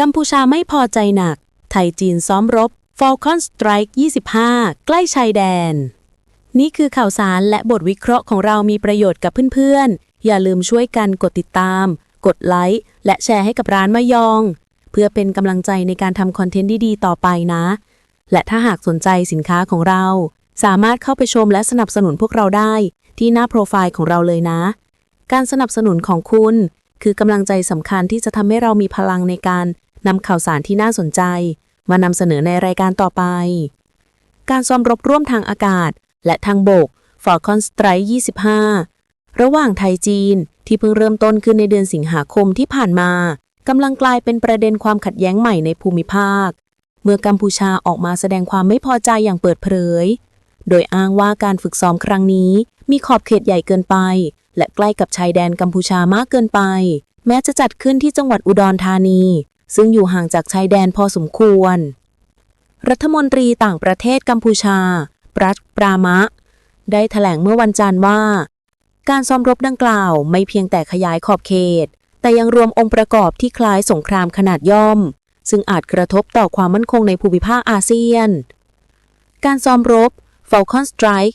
กัมพูชาไม่พอใจหนัก ไทยจีนซ้อมรบ Falcon Strike 25 ใกล้ชายแดน นี่คือข่าวสารและบทวิเคราะห์ของเรามีประโยชน์กับเพื่อนๆ อย่าลืมช่วยกันกดติดตาม กดไลค์และแชร์ให้กับร้านมะยอง เพื่อเป็นกำลังใจในการทำคอนเทนต์ดีๆ ต่อไปนะ และถ้าหากสนใจสินค้าของเรา สามารถเข้าไปชมและสนับสนุนพวกเราได้ที่หน้าโปรไฟล์ของเราเลยนะ การสนับสนุนของคุณ คือกำลังใจสำคัญที่จะทำให้เรามีพลังในการ นำข่าวสารที่น่าสนใจ มานำเสนอในรายการต่อไป การซ้อมรบร่วมทางอากาศ และทางบก Falcon Strike 25 ระหว่างไทยจีนที่เพิ่งเริ่มต้นขึ้นในเดือนสิงหาคมที่ผ่านมากำลังกลายเป็นประเด็นความขัดแย้งใหม่ในภูมิภาค เมื่อกัมพูชาออกมาแสดงความไม่พอใจอย่างเปิดเผย โดยอ้างว่าการฝึกซ้อมครั้งนี้ มีขอบเขตใหญ่เกินไป และใกล้กับชายแดนกัมพูชามากเกินไป แม้จะจัดขึ้นที่จังหวัดอุดรธานี ซึ่งอยู่ห่างจากชายแดนพอสมควร รัฐมนตรีต่างประเทศกัมพูชา ปรัชปรามะ ได้แถลงเมื่อวันจันทร์ว่า การซ้อมรบดังกล่าวไม่เพียงแต่ขยายขอบเขต แต่ยังรวมองค์ประกอบที่คล้ายสงครามขนาดย่อม ซึ่งอาจกระทบต่อความมั่นคงในภูมิภาคอาเซียน การซ้อมรบ Falcon Strike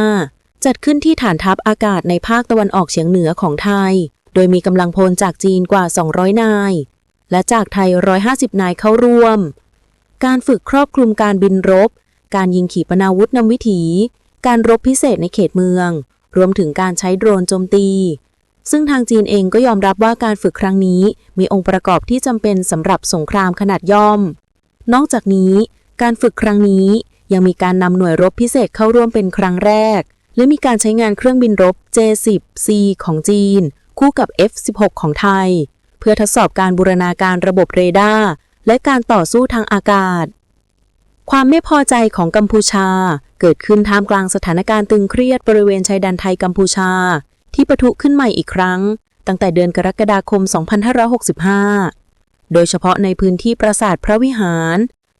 25 จัดขึ้นที่ฐานทัพอากาศในภาคตะวันออกเฉียงเหนือของไทย โดยมีกำลังพลจากจีนกว่า 200 นาย และจากไทย 150 นายเข้าร่วม การฝึกครอบคลุมการบินรบ การยิงขีปนาวุธนำวิถี การรบพิเศษในเขตเมือง รวมถึงการใช้โดรนโจมตี ซึ่งทางจีนเองก็ยอมรับว่าการฝึกครั้งนี้ มีองค์ประกอบที่จำเป็นสำหรับสงครามขนาดย่อม นอกจากนี้ การฝึกครั้งนี้ยังมีการนำหน่วยรบพิเศษเข้าร่วมเป็นครั้งแรก และมีการใช้งานเครื่องบินรบ J-10C ของจีน คู่กับ F-16 ของไทย เพื่อทดสอบการบูรณาการระบบเรดาร์และการต่อสู้ทางอากาศ ความไม่พอใจของกัมพูชา เกิดขึ้นท่ามกลางสถานการณ์ตึงเครียดบริเวณชายแดนไทยกัมพูชา ที่ปะทุขึ้นใหม่อีกครั้ง ตั้งแต่เดือนกรกฎาคม 2565 โดยเฉพาะในพื้นที่ปราสาทพระวิหาร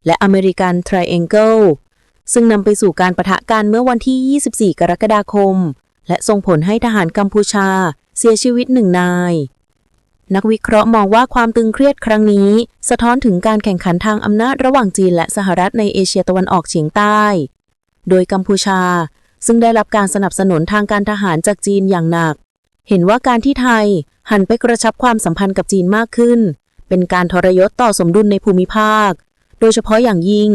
และอเมริกันทริแองเกิลซึ่งนำไปสู่การประทะกันเมื่อวันที่ 24 กรกฎาคม และส่งผลให้ทหารกัมพูชาเสียชีวิตหนึ่งนาย นักวิเคราะห์มองว่าความตึงเครียดครั้งนี้ สะท้อนถึงการแข่งขันทางอำนาจระหว่างจีนและสหรัฐในเอเชียตะวันออกเฉียงใต้ โดยกัมพูชา ซึ่งได้รับการสนับสนุนทางการทหารจากจีนอย่างหนัก เห็นว่าการที่ไทย หันไปกระชับความสัมพันธ์กับจีนมากขึ้น เป็นการทรยศต่อสมดุลในภูมิภาค โดยเฉพาะอย่างยิ่ง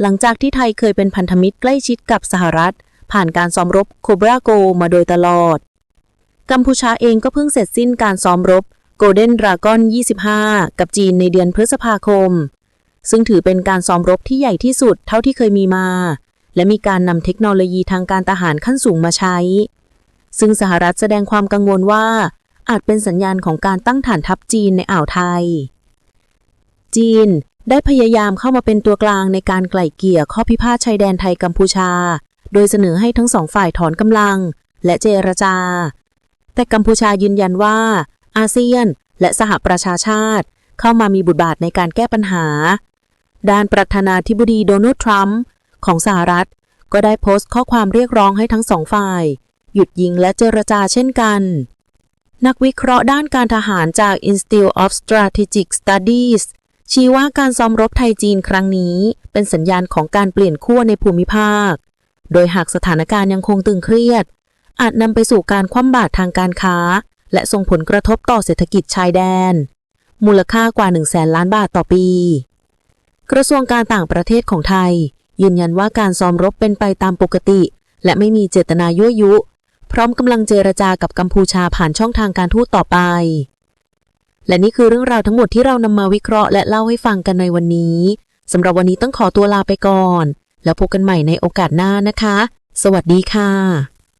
หลังจากที่ไทยเคยเป็นพันธมิตรใกล้ชิดกับสหรัฐ ผ่านการซ้อมรบโคบราโกมาโดยตลอด กัมพูชาเองก็เพิ่งเสร็จสิ้นการซ้อมรบ Golden Dragon 25 กับจีนในเดือนพฤษภาคม ซึ่งถือเป็นการซ้อมรบที่ใหญ่ที่สุดเท่าที่เคยมีมา และมีการนำเทคโนโลยีทางการทหารขั้นสูงมาใช้ ซึ่งสหรัฐแสดงความกังวลว่า อาจเป็นสัญญาณของการตั้งฐานทัพจีนในอ่าวไทย จีนได้พยายามเข้ามาเป็นตัวกลางในการไกล่เกลี่ยข้อพิพาทชายแดนไทยกัมพูชา โดยเสนอให้ทั้งสองฝ่ายถอนกำลัง และเจรจา แต่กัมพูชายืนยันว่า อาเซียน และสหประชาชาติ เข้ามามีบทบาทในการแก้ปัญหา ด้านประธานาธิบดีโดนัลด์ทรัมป์ของสหรัฐ ก็ได้โพสต์ข้อความเรียกร้องให้ทั้งสองฝ่าย หยุดยิงและเจรจาเช่นกัน นักวิเคราะห์ด้านการทหารจาก Institute of Strategic Studies ชี้ว่าการซ้อมรบไทยจีนครั้งนี้ เป็นสัญญาณของการเปลี่ยนขั้วในภูมิภาค โดยหากสถานการณ์ยังคงตึงเครียด อาจนำไปสู่การคว่ำบาตรทางการค้า และส่งผลกระทบต่อเศรษฐกิจชายแดน มูลค่ากว่า 1 0 0 0 0แสนล้านบาทต่อปี กระทรวงการต่างประเทศของไทย ยืนยันว่าการซ้อมรบเป็นไปตามปกติ และไม่มีเจตนายั่วยุ พร้อมกำลังเจรจากับกัมพูชาผ่านช่องทางการทูตต่อไป และนี่คือเรื่องราวทั้งหมดที่เรานำมาวิเคราะห์และเล่าให้ฟังกันในวันนี้สำหรับวันนี้ต้องขอตัวลาไปก่อน แล้วพบกันใหม่ในโอกาสหน้านะคะ สวัสดีค่ะ